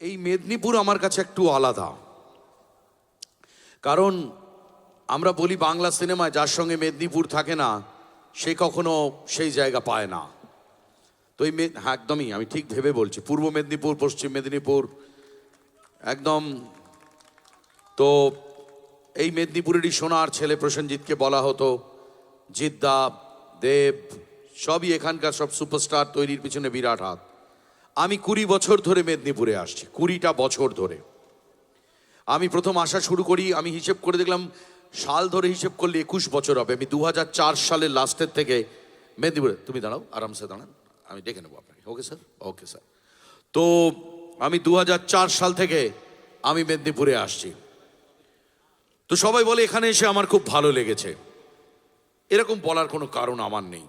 এই মেদিনীপুর আমার কাছে একটু আলাদা। কারণ আমরা বলি বাংলা সিনেমায় যার সঙ্গে মেদিনীপুর থাকে না, সে কখনো সেই জায়গা পায় না। তো এই হ্যাঁ একদমই, আমি ঠিক ভেবে বলছি। পূর্ব মেদিনীপুর, পশ্চিম মেদিনীপুর, একদম। তো এই মেদিনীপুরেরই সোনার ছেলে প্রসেনজিৎকে বলা হতো, জিদ্দা, দেব, সবই এখানকার সব সুপারস্টার তৈরির পিছনে বিরাট হাত। আমি কুড়ি বছর ধরে মেদিনীপুরে আসছি, কুড়িটা বছর ধরে। আমি প্রথম আসা শুরু করি, আমি হিসেব করে দেখলাম, সাল ধরে হিসেব করলে একুশ বছর হবে। আমি দু হাজার চার সালের লাস্টের থেকে মেদিনীপুরে, তুমি দাঁড়াও, আরামসে দাঁড়ান, আমি দেখে নেব আপনাকে। ওকে স্যার ওকে স্যার তো আমি দু হাজার চার সাল থেকে আমি মেদিনীপুরে আসছি। তো সবাই বলে, এখানে এসে আমার খুব ভালো লেগেছে। এরকম বলার কোনো কারণ আমার নেই।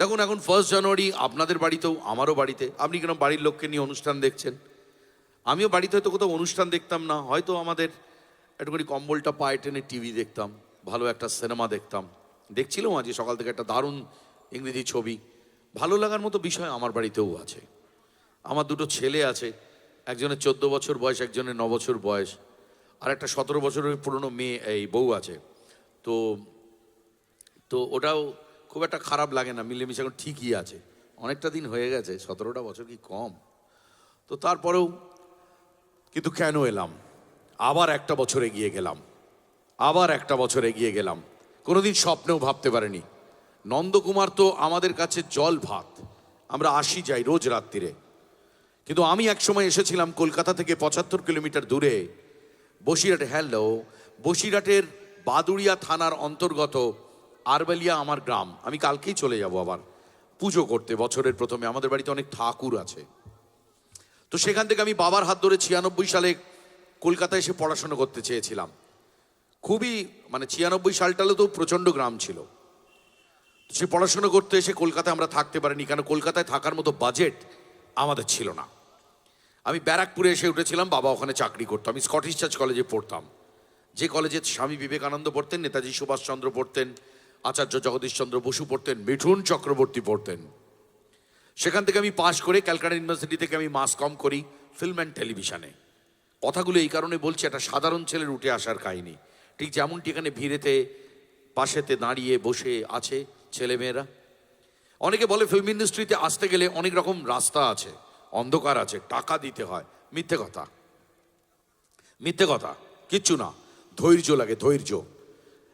দেখুন, এখন ফার্স্ট জানুয়ারি আপনাদের বাড়িতেও, আমারও বাড়িতে, আপনি কেন বাড়ির লোককে নিয়ে অনুষ্ঠান দেখছেন? আমিও বাড়িতে হয়তো কোথাও অনুষ্ঠান দেখতাম না, হয়তো আমাদের একটুখানি কম্বলটা পায়ে টেনে টিভি দেখতাম, ভালো একটা সিনেমা দেখতাম। দেখছিলাম আজকে সকাল থেকে একটা দারুণ ইংরেজি ছবি। ভালো লাগার মতো বিষয় আমার বাড়িতেও আছে। আমার দুটো ছেলে আছে, একজনের চোদ্দ বছর বয়স, একজনের ন বছর বয়স, আর একটা সতেরো বছরের পুরনো মেয়ে, এই বউ আছে। তো তো ওটাও খুব একটা খারাপ লাগে না, মিলেমিশে এখন ঠিকই আছে। অনেকটা দিন হয়ে গেছে, সতেরোটা বছর কি কম? তো তারপরেও কিন্তু কেন এলাম? আবার একটা বছর এগিয়ে গেলাম। আবার একটা বছর এগিয়ে গেলাম। কোনোদিন স্বপ্নেও ভাবতে পারেনি। নন্দকুমার তো আমাদের কাছে জল ভাত। আমরা আসি যাই রোজ রাত্রিরে। কিন্তু আমি একসময় এসেছিলাম কলকাতা থেকে পঁচাত্তর কিলোমিটার দূরে। বসিরহাট, হ্যালো, বসিরহাটের বাদুড়িয়া থানার অন্তর্গত আরবেলিয়া আমার গ্রাম। আমি কালকেই চলে যাব আবার। পুজো করতে, বছরের প্রথমে। আমাদের বাড়িতে অনেক ঠাকুর আছে। তো সেখান থেকে আমি বাবার হাত ধরে ছিয়ানব্বই সালে কলকাতায় এসে পড়াশোনা করতে চেয়েছিলাম। খুবই মানে ছিয়ানব্বই সালটালে তো প্রচণ্ড গ্রাম ছিল। সে পড়াশোনা করতে এসে কলকাতায় আমরা থাকতে পারিনি, কেন কলকাতায় থাকার মতো বাজেট আমাদের ছিল না। আমি ব্যারাকপুরে এসে উঠেছিলাম, বাবা ওখানে চাকরি করতো। আমি স্কটিশ চার্চ কলেজে পড়তাম। যে কলেজে স্বামী বিবেকানন্দ পড়তেন, নেতাজি সুভাষচন্দ্র পড়তেন আচার্য জগদীশচন্দ্র বসু পড়তেন, মিঠুন চক্রবর্তী পড়তেন। সেখান থেকে আমি পাশ করে ক্যালকাটা ইউনিভার্সিটি থেকে আমি মাস কম করি ফিল্ম অ্যান্ড টেলিভিশনে। কথাগুলো এই কারণে বলছি, একটা সাধারণ ছেলের উঠে আসার কাহিনী। ঠিক যেমনটি এখানে ভিড়েতে, পাশেতে দাঁড়িয়ে বসে আছে ছেলেমেয়েরা। অনেকে বলে, ফিল্ম ইন্ডাস্ট্রিতে আসতে গেলে অনেক রকম রাস্তা আছে, অন্ধকার আছে, টাকা দিতে হয়। মিথ্যে কথা। মিথ্যে কথা। কিচ্ছু না। ধৈর্য লাগে, ধৈর্য।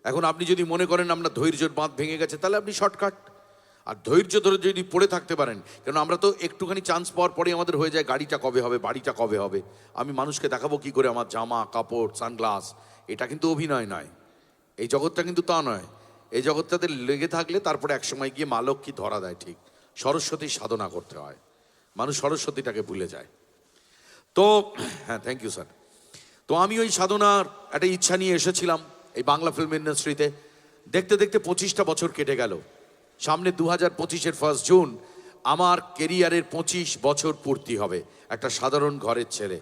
এখন আপনি যদি মনে করেন আমরা ধৈর্যের বাঁধ ভেঙে গেছে, তাহলে আপনি শর্টকাট। আর ধৈর্য ধরে যদি পড়ে থাকতে পারেন, কেন আমরা তো একটুখানি চান্স পাওয়ার পরে আমাদের হয়ে যায় গাড়িটা কবে হবে, বাড়িটা কবে হবে। আমি মানুষকে দেখাবো কি করে আমার জামা, কাপড় সানগ্লাস এটা কিন্তু অভিনয় নয়। এই জগৎটা কিন্তু তা নয়। এই জগৎটাতে লেগে থাকলে তারপরে একসময় গিয়ে মা লক্ষ্মী ধরা দেয় ঠিক। সরস্বতীর সাধনা করতে হয়। মানুষ সরস্বতীটাকে ভুলে যায়। তো হ্যাঁ থ্যাংক ইউ স্যার তো আমি ওই সাধনার একটা ইচ্ছা নিয়ে এসেছিলাম। এই বাংলা ফিল্ম ইন্ডাস্ট্রিতে দেখতে দেখতে পঁচিশটা বছর কেটে গেল। সামনে দু হাজার পঁচিশের ফার্স্ট জুন আমার কেরিয়ারের পঁচিশ বছর পূর্তি হবে, একটা সাধারণ ঘরের ছেলে।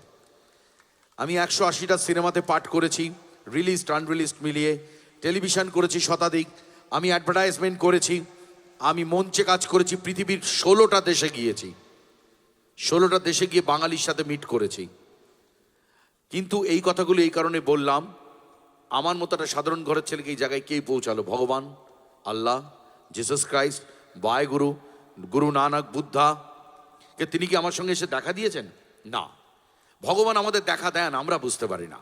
আমি একশো আশিটা সিনেমাতে পাঠ করেছি রিলিজ আনরিলিজ মিলিয়ে টেলিভিশন করেছি শতাধিক, আমি অ্যাডভার্টাইজমেন্ট করেছি, আমি মঞ্চে কাজ করেছি, পৃথিবীর ষোলোটা দেশে গিয়েছি। ষোলোটা দেশে গিয়ে বাঙালির সাথে মিট করেছি। কিন্তু এই কথাগুলো এই কারণে বললাম আমার মতো একটা সাধারণ ঘরের ছেলেকে এই জায়গায় কে পৌঁছালো? ভগবান, আল্লাহ জিসাস ক্রাইস্ট বায় গুরু গুরু নানক, বুদ্ধা। কে তিনি কি আমার সঙ্গে এসে দেখা দিয়েছেন? না। ভগবান আমাদের দেখা দেন, আমরা বুঝতে পারি না।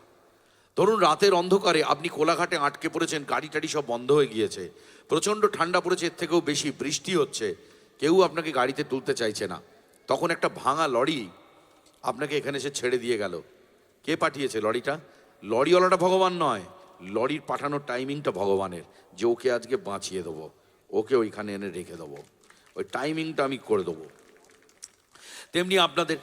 ধরুন রাতের অন্ধকারে আপনি কোলাঘাটে আটকে পড়েছেন, গাড়ি টাড়ি সব বন্ধ হয়ে গিয়েছে, প্রচণ্ড ঠান্ডা পড়েছে, এর থেকেও বেশি বৃষ্টি হচ্ছে, কেউ আপনাকে গাড়িতে তুলতে চাইছে না। তখন একটা ভাঙা লরি আপনাকে এখানে এসে ছেড়ে দিয়ে গেল। কে পাঠিয়েছে লরিটা? লরিওয়ালাটা ভগবান নয়। লরির পাঠানোর টাইমিংটা ভগবানের, যে ওকে আজকে বাঁচিয়ে দেবো, ওকে ওইখানে এনে রেখে দেবো, ওই টাইমিংটা আমি করে দেবো। তেমনি আপনাদের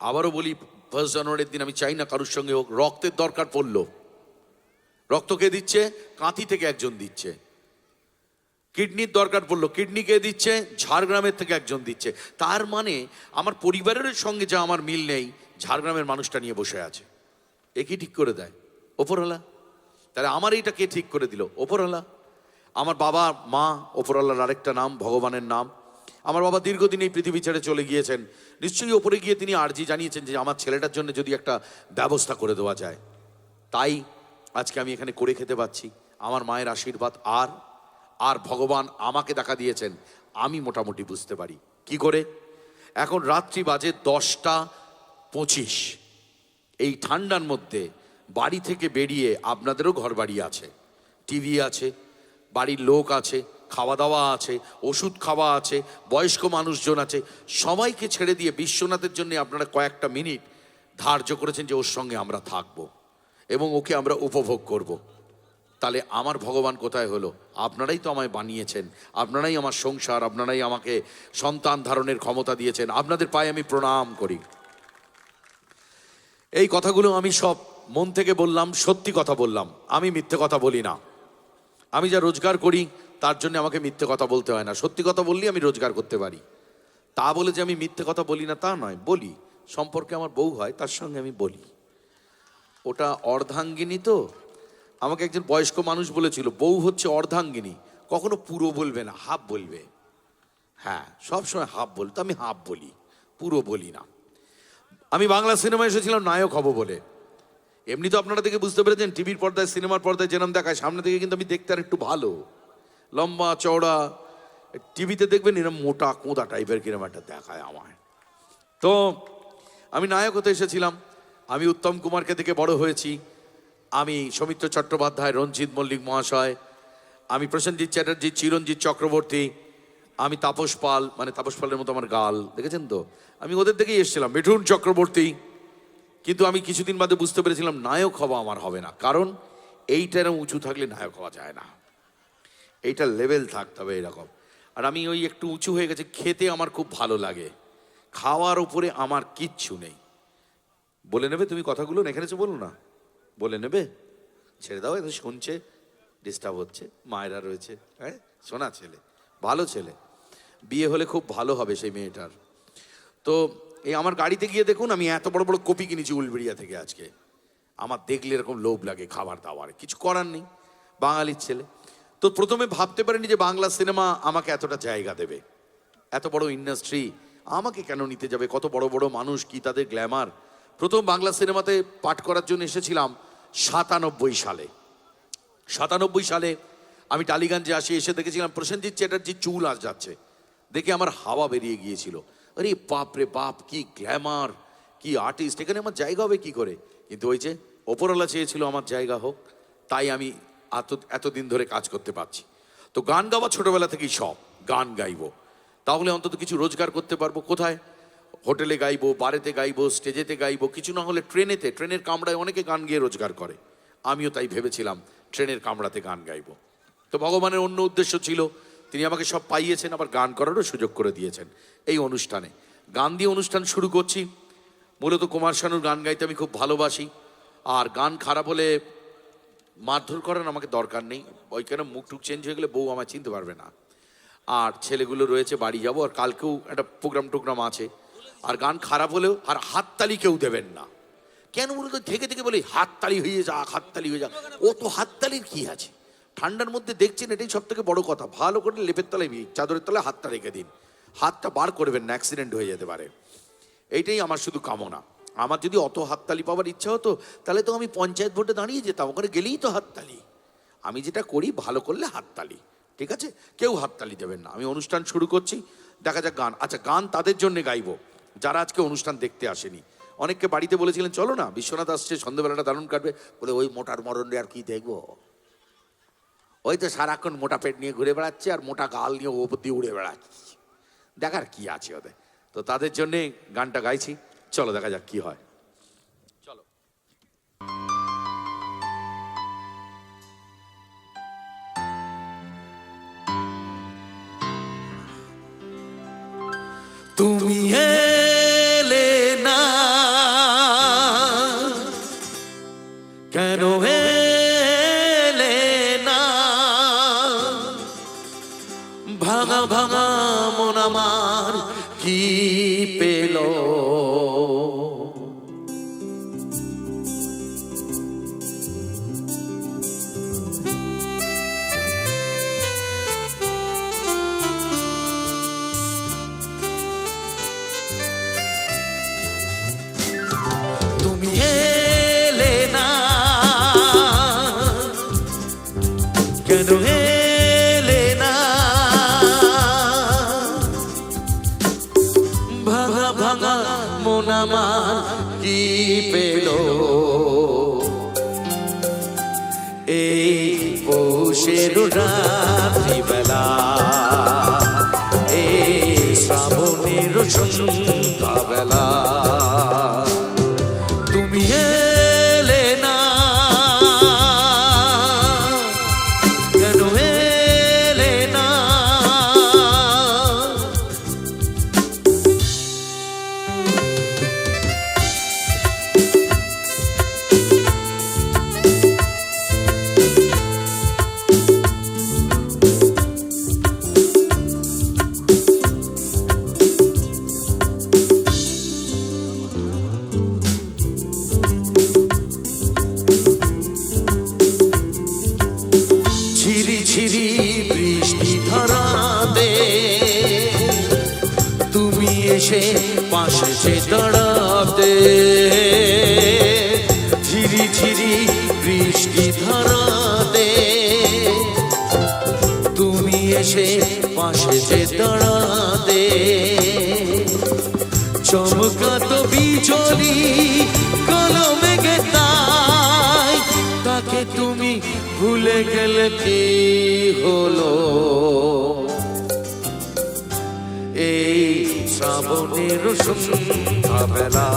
আবারও বলি ফার্স্ট জানুয়ারির দিন আমি চাই না কারোর সঙ্গে হোক, রক্তের দরকার পড়ল। রক্ত কে দিচ্ছে? কাঁথি থেকে একজন দিচ্ছে। কিডনির দরকার পড়ল, কিডনি কে দিচ্ছে? ঝাড়গ্রামের থেকে একজন দিচ্ছে। তার মানে আমার পরিবারের সঙ্গে যা আমার মিল নেই, ঝাড়গ্রামের মানুষটা নিয়ে বসে আছে। এ কি ঠিক করে দেয়? ওপরওয়ালা? তাহলে আমার এইটা কে ঠিক করে দিল? ওপরওয়ালা। আমার বাবা, মা, ওপরওয়ালার আরেকটা নাম, ভগবানের নাম। আমার বাবা দীর্ঘদিন এই পৃথিবী ছেড়ে চলে গিয়েছেন। নিশ্চয়ই ওপরে গিয়ে তিনি আর্জি জানিয়েছেন যে আমার ছেলেটার জন্য যদি একটা ব্যবস্থা করে দেওয়া যায়। তাই আজকে আমি এখানে করে খেতে পাচ্ছি। আমার মায়ের আশীর্বাদ আর আর ভগবান আমাকে দেখা দিয়েছেন। আমি মোটামুটি বুঝতে পারি। কি করে? এখন রাত্রি বাজে দশটা পঁচিশ। এই ঠান্ডার মধ্যে বাড়ি থেকে বেরিয়ে আপনাদেরও ঘর বাড়ি আছে। টিভি আছে, বাড়ির লোক আছে খাওয়া দাওয়া আছে, ওষুধ খাওয়া আছে, বয়স্ক মানুষজন আছে। সবাইকে ছেড়ে দিয়ে বিশ্বনাথের জন্য আপনারা কয়েকটা মিনিট ধার্য করেছেন যে ওর সঙ্গে আমরা থাকব এবং ওকে আমরা উপভোগ করব। তাহলে আমার ভগবান কোথায় হলো? আপনারাই তো আমায় বানিয়েছেন, আপনারাই আমার সংসার, আপনারাই আমাকে সন্তান ধারণের ক্ষমতা দিয়েছেন, আপনাদের পায়ে আমি প্রণাম করি। এই কথাগুলো আমি সব মন থেকে বললাম, সত্যি কথা বললাম, আমি মিথ্যে কথা বলি না। আমি যা রোজগার করি, তার জন্য আমাকে মিথ্যে কথা বলতে হয় না। সত্যি কথা বললেই আমি রোজগার করতে পারি। তা বলে যে আমি মিথ্যে কথা বলি না, তা নয়, বলি। সম্পর্কে আমার বউ হয়, তার সঙ্গে আমি বলি। ওটা অর্ধাঙ্গিনী তো? আমাকে একজন বয়স্ক মানুষ বলেছিল, বউ হচ্ছে অর্ধাঙ্গিনী। কখনো পুরো বলবে না, হাফ বলবে। হ্যাঁ সবসময় হাফ বলতো আমি হাফ বলি, পুরো বলি না। আমি বাংলা সিনেমায় এসেছিলাম, নায়ক হব বলে। এমনি তো আপনারা দেখে বুঝতে পেরেছেন, টিভির পর্দায়, সিনেমার পর্দায় যেরম দেখায়, সামনে থেকে কিন্তু আমি দেখতে আর একটু ভালো। লম্বা, চওড়া, টিভিতে দেখবেন এরম মোটা কোঁদা টাইপের কিরম একটা দেখায় আমায়। তো আমি নায়ক হতে এসেছিলাম, আমি উত্তম কুমারকে দেখে বড় হয়েছি, আমি সৌমিত্র চট্টোপাধ্যায়, রঞ্জিত মল্লিক মহাশয়, আমি প্রসেনজিৎ চ্যাটার্জি চিরঞ্জিত চক্রবর্তী, আমি তাপস পাল মানে তাপস পালের মতো আমার গাল, দেখেছেন তো? আমি ওদের থেকেই এসেছিলাম, মিঠুন চক্রবর্তী কিন্তু আমি কিছুদিন বাদে বুঝতে পেরেছিলাম নায়ক হওয়া আমার হবে না। কারণ এইটা এরকম উঁচু থাকলে নায়ক হওয়া যায় না। এইটা লেভেল থাকতে হবে এরকম। আর আমি ওই একটু উঁচু হয়ে গেছে, খেতে আমার খুব ভালো লাগে। খাওয়ার উপরে আমার কিচ্ছু নেই। বলে নেবে তুমি কথাগুলো? এখানে বলো না। বলে নেবে? ছেড়ে দাও এত শুনছে ডিস্টার্ব হচ্ছে, মায়েরা রয়েছে। হ্যাঁ শোনা ছেলে, ভালো ছেলে। বিয়ে হলে খুব ভালো হবে সেই মেয়েটার। তো এই আমার গাড়িতে গিয়ে দেখুন, আমি এত বড় বড় কপি কিনেছি উলবেড়িয়া থেকে আজকে। আমার দেখলে এরকম লোভ লাগে খাবার দাবার, কিছু করার নেই, বাঙালির ছেলে। তো প্রথমে ভাবতে পারিনি যে বাংলা সিনেমা আমাকে এতটা জায়গা দেবে। এত বড় ইন্ডাস্ট্রি আমাকে কেন নিতে যাবে? কত বড় বড় মানুষ কি তাদের গ্ল্যামার? প্রথম বাংলা সিনেমাতে পাঠ করার জন্য এসেছিলাম সাতানব্বই সালে। সাতানব্বই সালে আমি টালিগঞ্জে আসি, এসে দেখেছিলাম প্রসেনজিৎ চ্যাটার্জি চুল আস যাচ্ছে। দেখে আমার হাওয়া বেরিয়ে গিয়েছিল। আরে বাপ রে বাপ, কি গ্ল্যামার কি আর্টিস্ট এখানে আমার জায়গা হবে কি করে? কিন্তু ওই যে ওপরওয়ালা চেয়েছিল আমার জায়গা হোক, তাই আমি এত, এতদিন ধরে কাজ করতে পারছি। তো গান গাওয়া ছোটবেলা থেকেই সব গান গাইবো। তাহলে অন্তত কিছু রোজগার করতে পারব। কোথায়? হোটেলে গাইবো, বারেতে গাইবো, স্টেজেতে গাইবো, কিছু না হলে ট্রেনেতে, ট্রেনের কামড়ায় অনেকে গান গিয়ে রোজগার করে। আমিও তাই ভেবেছিলাম, ট্রেনের কামড়াতে গান গাইবো। তো ভগবানের অন্য উদ্দেশ্য ছিল তিনি আমাকে সব পাইয়েছেন, আবার গান করারও সুযোগ করে দিয়েছেন এই অনুষ্ঠানে। গান দিয়ে অনুষ্ঠান শুরু করছি। মূলত কুমার শানুর গান গাইতে আমি খুব ভালোবাসি। আর গান খারাপ হলে মারধর করার আমাকে দরকার নেই। ওইখানে মুখ টুক চেঞ্জ হয়ে গেলে বউ আমায় চিনতে পারবে না। আর ছেলেগুলো রয়েছে, বাড়ি যাব, আর কালকেও একটা প্রোগ্রাম টোগ্রাম আছে। আর গান খারাপ হলেও আর হাততালি কেউ দেবেন না। কেন বলতো থেকে থেকে বলি, হাততালি হয়ে যাক, হাততালি হয়ে যাক। ও তো হাততালির কি আছে? ঠান্ডার মধ্যে দেখছেন, এটাই সব থেকে বড় কথা। ভালো করে লেপের তলায় চাদরের তলায় হাতটা রেখে দিন। হাতটা বার করবেন না অ্যাক্সিডেন্ট হয়ে যেতে পারে। এইটাই আমার শুধু কামনা। আমার যদি অত হাততালি পাওয়ার ইচ্ছা হতো, তাহলে তো আমি পঞ্চায়েত ভোটে দাঁড়িয়ে যেতাম, ওখানে গেলেই তো হাততালি। আমি যেটা করি, ভালো করলে হাততালি, ঠিক আছে? কেউ হাততালি দেবেন না। আমি অনুষ্ঠান শুরু করছি, দেখা যাক গান। আচ্ছা গান তাদের জন্য গাইবো, যারা আজকে অনুষ্ঠান দেখতে আসেনি। অনেককে বাড়িতে বলেছিলেন, চলো না, বিশ্বনাথ আসছে সন্ধ্যেবেলাটা দারুণ কাটবে। বলে, ওই মোটার মরণে আর কি দেখব? ওই তো সারাক্ষণ মোটা পেট নিয়ে ঘুরে বেড়াচ্ছে আর মোটা গাল নিয়ে ওপর দিয়ে উড়ে বেড়াচ্ছে। দেখার কি আছে ওদের? তো তাদের জন্যে গানটা গাইছি। চলো দেখা যাক কি হয়। চলো। তুমি এলে না, কেন সন্ধ্যাবেলা বৃষ্টি ধরাতে তুমি এসে পাশে যে দাঁড়াতে চমকাত বিজলি কলমে তাই, তাকে তুমি ভুলে গেলে কি হলো? এই শ্রাবণের সন্ধ্যাবেলা।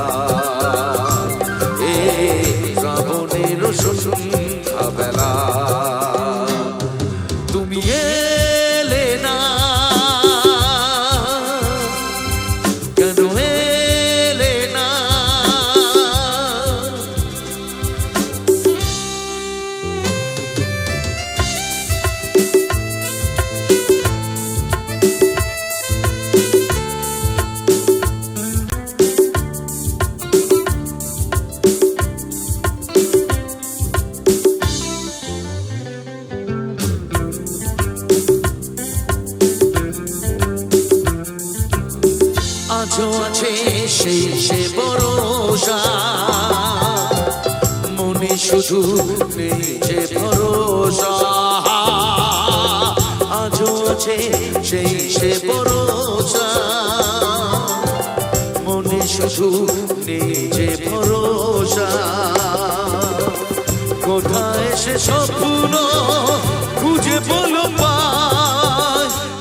শুধু নেই যে ভরসা আজও আছে সেই সে ভরসা। মনে শুধু নেই যে ভরসা। কোথায় সে স্বপ্ন খুঁজে বলো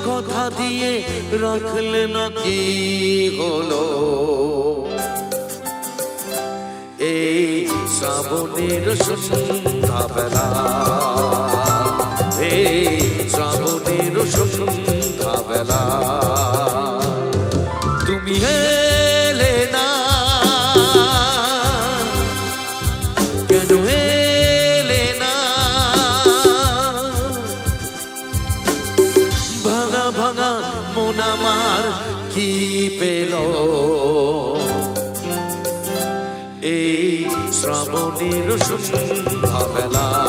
কথা দিয়ে রাখলে না কি হলো? শ্রাবণের সন্ধ্যাবেলা হে শ্রাবণের সন্ধ্যাবেলা